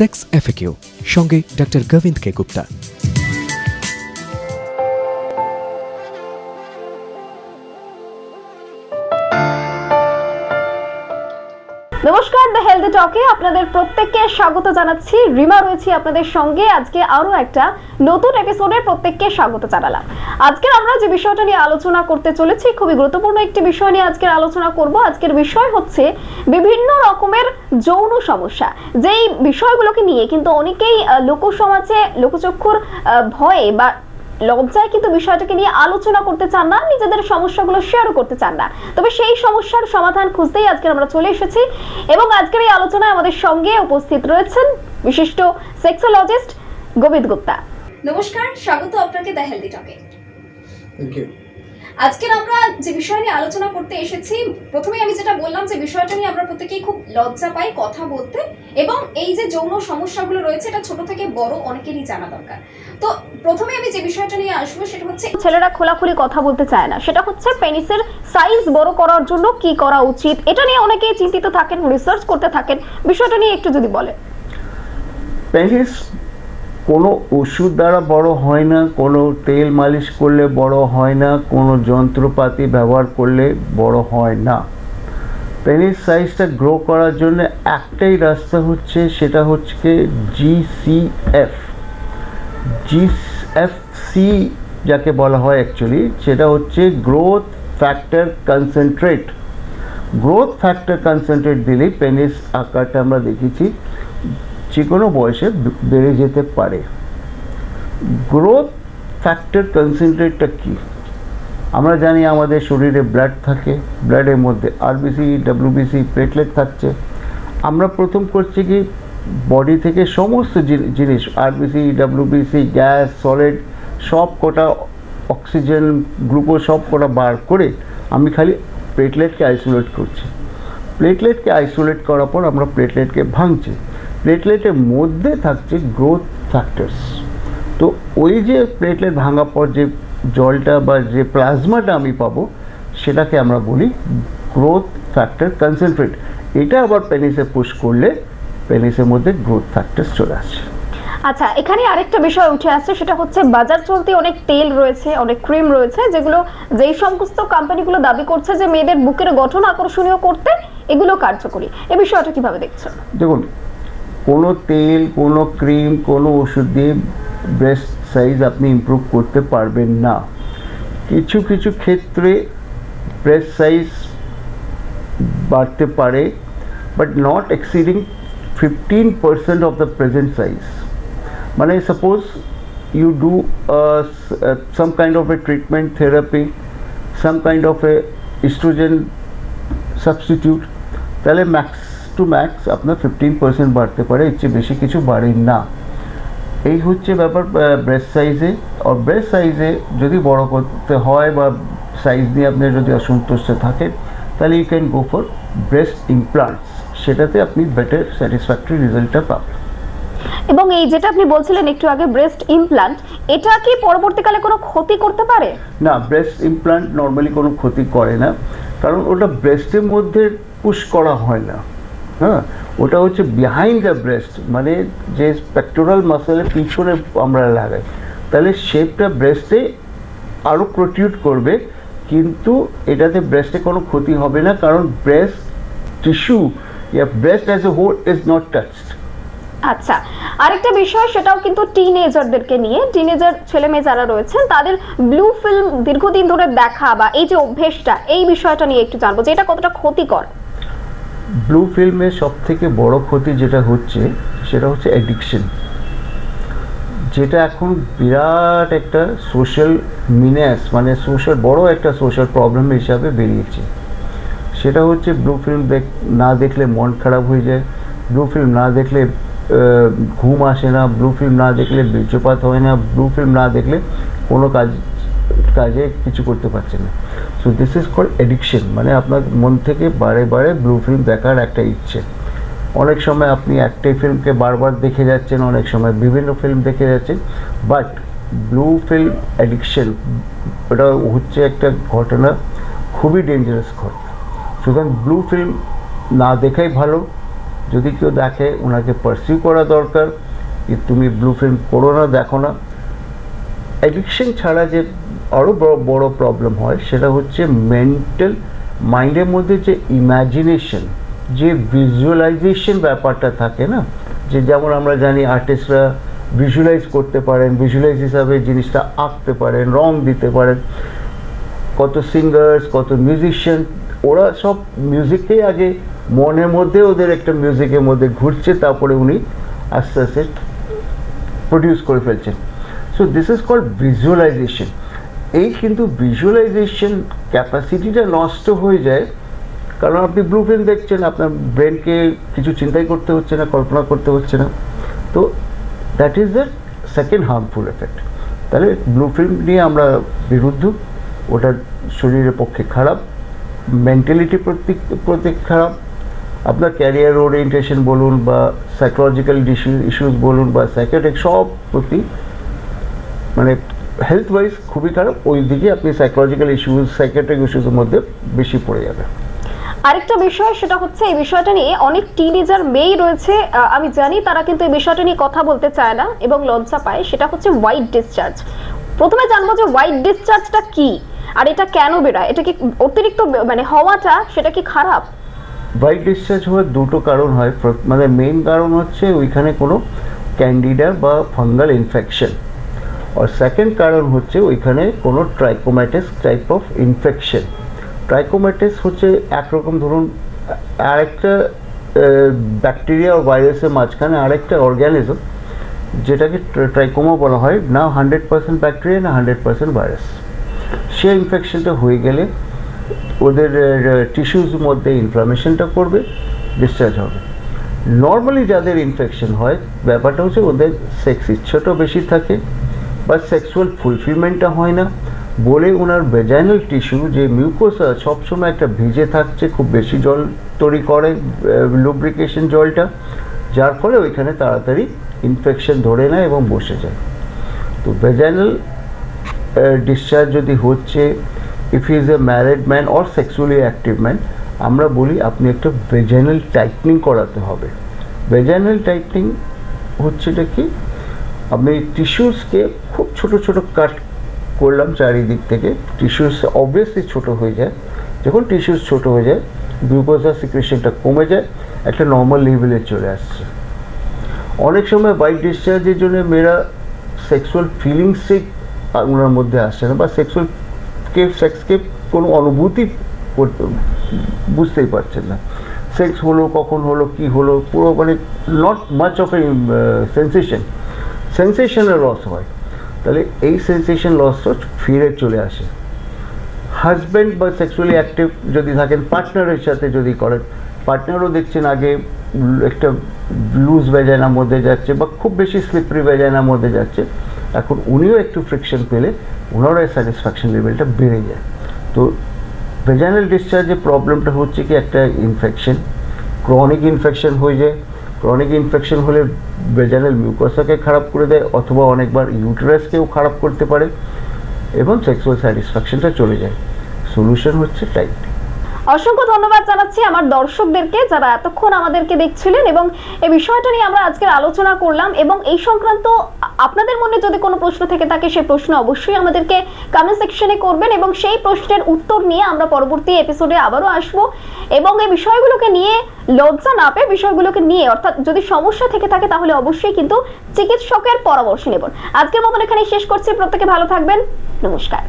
Sex FAQ সঙ্গে doctor Gobinda K Gupta নমস্কার the healthy টকে আপনাদের প্রত্যেককে স্বাগত জানাচ্ছি। রিমা রয়েছি আপনাদের সঙ্গে। আজকে আরও একটা নতুন এপিসোডে প্রত্যেককে স্বাগত জানালাম। আজকে আমরা যে বিষয়টা নিয়ে আলোচনা করতে চলেছি, খুবই গুরুত্বপূর্ণ একটি বিষয় নিয়ে আজকের আলোচনা করব। আজকের বিষয় হচ্ছে বিভিন্ন রকমের যৌন সমস্যা। যেই বিষয়গুলোকে নিয়ে কিন্তু অনেকেই লোকসমাজে, লোকচক্ষুর ভয়ে বা লজ্জায় কিন্তু বিষয়টাকে নিয়ে আলোচনা করতে চান না নিজেদের সমস্যাগুলো শেয়ারও করতে চান না। তবে সেই সমস্যার সমাধান খুঁজতেই আজকে আমরা চলে এসেছি এবং আজকের এই আলোচনায় আমাদের সঙ্গে উপস্থিত রয়েছেন বিশিষ্ট সেক্সোলজিস্ট গোবিন্দ গুপ্তা। নমস্কার স্বাগত আপনাকে দ্য হেলদি টকে। থ্যাংক ইউ আজকের আমরা যে বিষয় নিয়ে আলোচনা করতে এসেছি প্রথমে আমি যেটা বললাম যে বিষয়টা নিয়ে আমরা প্রত্যেকেই খুব লজ্জা পাই কথা বলতে। এবং এই যে যৌন সমস্যাগুলো রয়েছে, এটা ছোট থেকে বড় অনেকেরই জানা দরকার। তো প্রথমে আমি যে বিষয়টা নিয়ে আসব, সেটা হচ্ছে ছেলেরা খোলাখুলি কথা বলতে চায় না। সেটা হচ্ছে পেনিসের সাইজ বড় করার জন্য কি করা উচিত? এটা নিয়ে অনেকেই চিন্তিত থাকেন রিসার্চ করতে থাকেন। বিষয়টা নিয়ে একটু যদি বলে পেনিস কোনো ওষুধ দ্বারা বড় হয় না, কোনো তেল মালিশ করলে বড় হয় না, কোনো যন্ত্রপাতি ব্যবহার করলে বড় হয় না। পেনিস সাইজটা গ্রো করার জন্য একটাই রাস্তা হচ্ছে, সেটা হচ্ছে জিসিএফ জিএফসি যাকে বলা হয় অ্যাকচুয়ালি সেটা হচ্ছে growth factor concentrate growth factor concentrate দিলেই পেনিস আকারটা আমরা দেখেছি যে কোনো বয়সে বেড়ে যেতে পারে। গ্রোথ ফ্যাক্টর কনসেন্ট্রেটটা কি? আমরা জানি আমাদের শরীরে ব্লাড থাকে ব্লাডের মধ্যে আরবিসি ডাব্লিউবিসি প্লেটলেট থাকছে। আমরা প্রথম করছি কি বডি থেকে সমস্ত জিনিস আরবিসি ডাব্লিউবিসি গ্যাস সলিড সব কটা অক্সিজেন গ্লুকোজ সব কটা বার করে আমি খালি প্লেটলেটকে আইসোলেট করছি। প্লেটলেটকে আইসোলেট করার পর আমরা প্লেটলেটকে ভাঙছি। প্লেটলেটের মধ্যে থাকছে গ্রোথ ফ্যাক্টরস তো ওই যে প্লেটলেট ভাঙার পর যে জলটা বা যে প্লাজমাটা আমি পাবো সেটাকে আমরা বলি গ্রোথ ফ্যাক্টর কনসেন্ট্রেট এটা আবার পেনিসে পুশ করলে পেনিসের মধ্যে গ্রোথ ফ্যাক্টর চলে আসে। আচ্ছা এখানে আরেকটা বিষয় উঠে আসছে সেটা হচ্ছে বাজার চলতে অনেক তেল রয়েছে অনেক ক্রিম রয়েছে যেগুলো যেই সমস্ত কোম্পানিগুলো দাবি করছে যে মেয়েদের বুকের গঠন আকর্ষণীয় করতে এগুলো কার্যকরী। এ বিষয়টা কীভাবে দেখছেন? দেখুন কোনো তেল কোনো ক্রিম কোনো ওষুধ দিয়ে ব্রেস্ট সাইজ আপনি ইমপ্রুভ করতে পারবেন না। কিছু কিছু ক্ষেত্রে ব্রেস্ট সাইজ বাড়তে পারে but not exceeding fifteen percent of the present size মানে suppose uh, s- uh, some kind of a treatment therapy, some kind of a substitute, তাহলে ম্যাক্স টু ম্যাক্স আপনার ফিফটিন পার্সেন্ট বাড়তে পারে এর চেয়ে বেশি কিছু বাড়ে না। এই হচ্ছে ব্যাপার ব্রেস্ট সাইজে আর ব্রেস্ট সাইজে যদি বড় করতে হয় বা সাইজ নিয়ে আপনি যদি অসন্তুষ্ট থাকে তাহলে you can go for breast implants সেটাতে আপনি বেটার স্যাটিসফ্যাক্টরি রেজাল্টটা পাবেন। এবং এই যেটা আপনি বলছিলেন একটু আগে ব্রেস্ট ইমপ্লান্ট এটা কি পরবর্তীকালে কোনো ক্ষতি করতে পারে? না ব্রেস্ট ইমপ্লান্ট নর্মালি কোনো ক্ষতি করে না। কারণ ওটা ব্রেস্টের মধ্যে পুশ করা হয় না। হ্যাঁ ওটা হচ্ছে বিহাইন্ড দ্য ব্রেস্ট মানে যে স্পেকটোরাল মাসেলের পিছনে আমরা লাগাই। তাহলে শেপটা ব্রেস্টে আরও প্রোটিউট করবে, কিন্তু এটাতে ব্রেস্টে কোনো ক্ষতি হবে না, কারণ breast tissue yeah breast as a whole is not touched আচ্ছা আরেকটা বিষয়, সেটাও কিন্তু টিনেজারদেরকে নিয়ে। টিনেজার ছেলে মেয়ে যারা রয়েছেন, তাদের ব্লু ফিল্ম দীর্ঘদিন ধরে দেখা বা এই যে অভ্যেসটা, এই বিষয়টা নিয়ে একটু জানব যে এটা কতটা ক্ষতিকর। ব্লু ফিল্মের সব থেকে বড় ক্ষতি যেটা হচ্ছে, সেটা হচ্ছে অ্যাডিকশন যেটা এখন বিরাট একটা সোশ্যাল মিনেস মানে সোশ্যাল বড় একটা সোশ্যাল প্রবলেম হিসাবে বেরিয়েছে। সেটা হচ্ছে ব্লু ফিল্ম দেখ, না দেখলে মন খারাপ হয়ে যায়, ব্লু ফিল্ম না দেখলে ঘুম আসে না, ব্লু ফিল্ম না দেখলে বীর্যপাত হয় না, ব্লু ফিল্ম না দেখলে কোনো কাজ, কাজে কিছু করতে পারছে না। So this is call addiction মানে আপনার মন থেকে বারে বারে ব্লু ফিল্ম দেখার একটা ইচ্ছে। অনেক সময় আপনি একটাই ফিল্মকে বারবার দেখে যাচ্ছেন, অনেক সময় বিভিন্ন ফিল্ম দেখে যাচ্ছেন বাট ব্লু ফিল্ম অ্যাডিকশন ওটা হচ্ছে একটা ঘটনা খুবই ডেঞ্জারাস ঘটনা। সুতরাং ব্লু ফিল্ম না দেখাই ভালো। যদি কেউ দেখে ওনাকে পারসিউ করা দরকার, যে তুমি ব্লু ফিল্ম করো না, দেখো না। অ্যাডিকশন ছাড়া যে আরও বড় বড় প্রবলেম হয়, সেটা হচ্ছে মেন্টাল মাইন্ডের মধ্যে যে ইমাজিনেশন যে ভিজুয়ালাইজেশন ব্যাপারটা থাকে না, যে যেমন আমরা জানি আর্টিস্টরা ভিজুয়ালাইজ করতে পারেন ভিজুয়ালাইজ হিসাবে জিনিসটা আঁকতে পারেন, রং দিতে পারেন, কত সিঙ্গার্স কত মিউজিশিয়ান ওরা সব মিউজিককেই আগে মনের মধ্যে ওদের একটা মিউজিকের মধ্যে ঘুরছে, তারপরে উনি আস্তে আস্তে প্রডিউস করে ফেলছেন। So this is called visualisation এই কিন্তু ভিজুয়ালাইজেশন ক্যাপাসিটিটা নষ্ট হয়ে যায়। কারণ আপনি ব্লু ফিল্ম দেখছেন, আপনার ব্রেনকে কিছু চিন্তাই করতে হচ্ছে না, কল্পনা করতে হচ্ছে না। তো that is the second harmful effect তাহলে ব্লু ফিল্ম নিয়ে আমরা বিরুদ্ধ, ওটা শরীরের পক্ষে খারাপ মেন্টালিটি প্রতি প্রতি খারাপ, আপনার ক্যারিয়ার ওরিয়েন্টেশন বলুন বা সাইকোলজিক্যাল ইস্যুস বলুন বা সাইকেটিক সব প্রতি মানে হেলথ ওয়াইজ খুবই খারাপ ওই দিকে আপনি সাইকোলজিক্যাল ইস্যুস সাইকেট্রিক ইস্যুসের মধ্যে বেশি পড়ে যাবে আরেকটা বিষয় সেটা হচ্ছে এই বিষয়টা নিয়ে অনেক টিনেজার মেয়ে রয়েছে আমি জানি তারা কিন্তু এই বিষয়টা নিয়ে কথা বলতে চায় না এবং লজ্জা পায় সেটা হচ্ছে হোয়াইট ডিসচার্জ প্রথমে জানব যে হোয়াইট ডিসচার্জটা কি আর এটা কেন বেরোয়? এটা কি অতিরিক্ত মানে হওয়াটা সেটা কি খারাপ? হোয়াইট ডিসচার্জ হওয়ার দুটো কারণ হয়। মানে মেইন কারণ হচ্ছে ওইখানে কোনো ক্যান্ডিডা বা ফাঙ্গাল ইনফেকশন আর সেকেন্ড কারণ হচ্ছে ওইখানে কোনো trachomatis type of infection trachomatis হচ্ছে একরকম ধরুন, আরেকটা ব্যাকটেরিয়া ও ভাইরাসের মাঝখানে আরেকটা অর্গ্যানিজম যেটাকে ট্রাইকোমা বলা হয়, না হান্ড্রেড পার্সেন্ট ব্যাকটেরিয়া না হান্ড্রেড পার্সেন্ট ভাইরাস সে ইনফেকশনটা হয়ে গেলে ওদের টিস্যুর মধ্যে ইনফ্লামেশনটা করবে ডিসচার্জ হবে। নর্মালি যাদের ইনফেকশন হয়, ব্যাপারটা হচ্ছে ওদের সেক্স ইচ্ছাটাও বেশি থাকে বা সেক্সুয়াল ফুলফিলমেন্টটা হয় না। বলে ওনার ভেজাইনাল টিস্যু যে মিউকোসা সবসময় একটা ভিজে থাকছে, খুব বেশি জল তৈরি করে লুব্রিকেশন জলটা, যার ফলে ওইখানে তাড়াতাড়ি ইনফেকশন ধরে নেয় এবং বসে যায়। তো ভেজাইনাল ডিসচার্জ যদি হচ্ছে if is a married man or sexually active man আমরা বলি আপনি একটা ভেজাইনাল টাইটনিং করাতে হবে। ভেজাইনাল টাইটনিং হচ্ছেটা কি? আপনি টিস্যুসকে খুব ছোট ছোট কাট করলাম চারিদিক থেকে। টিস্যুস অবভিয়াসলি ছোট হয়ে যায়। যখন টিস্যুস ছোট হয়ে যায় গ্লুকোজা সিক্রেশনটা কমে যায়, একটা নর্মাল লেভেলে চলে আসছে। অনেক সময় বাইক ডিসচার্জের জন্য মেয়েরা সেক্সুয়াল ফিলিংসই ওনার মধ্যে আসছে না বা সেক্সুয়াল কে সেক্সকে কোনো অনুভূতি করতে, বুঝতেই পারছেন না। সেক্স হলো, কখন হলো, কি হলো, পুরো মানে not much of a sensation সেন্সেশনের loss হয়। তাহলে এই সেন্সেশন লসটা ফিরে চলে আসে। হাজব্যান্ড বা সেক্সুয়ালি অ্যাক্টিভ যদি থাকেন পার্টনারের সাথে যদি করেন পার্টনারও দেখছেন আগে একটা লুজ ভেজাইনার মধ্যে যাচ্ছে বা খুব বেশি স্লিপারি ভেজাইনার মধ্যে যাচ্ছে, এখন উনিও একটু ফ্রিকশন পেলে ওনারও স্যাটিসফ্যাকশন লেভেলটা বেড়ে যায়। তো ভেজাইনাল ডিসচার্জের প্রবলেমটা হচ্ছে কি একটা ইনফেকশন ক্রনিক ইনফেকশন হয়ে যায় ক্রনিক ইনফেকশন হলে বেজানের মিউকোসাকে খারাপ করে দেয়, অথবা অনেকবার ইউটেরাসকেও খারাপ করতে পারে, এবং সেক্সুয়াল স্যাটিসফ্যাকশনটা চলে যায়। সলিউশন হচ্ছে টাইট অসংখ্য ধন্যবাদ জানাচ্ছি আমার দর্শকদেরকে যারা এতক্ষণ আমাদেরকে দেখছিলেন এবং এই বিষয়টা নিয়ে আমরা আজকের আলোচনা করলাম এবং এই সংক্রান্ত আপনাদের মনে যদি কোনো প্রশ্ন থেকে থাকে সেই প্রশ্ন অবশ্যই আমাদেরকে কমেন্ট সেকশনে করবেন এবং সেই প্রশ্নের উত্তর নিয়ে আমরা পরবর্তী এপিসোডে আবারও আসব এবং এই বিষয়গুলোকে নিয়ে লজ্জা না পেয়ে বিষয়গুলোকে নিয়ে অর্থাৎ যদি সমস্যা থেকে থাকে তাহলে অবশ্যই কিন্তু চিকিৎসকের পরামর্শ নেবেন। আজকের মতন এখানেই শেষ করছি। প্রত্যেকে ভালো থাকবেন। নমস্কার।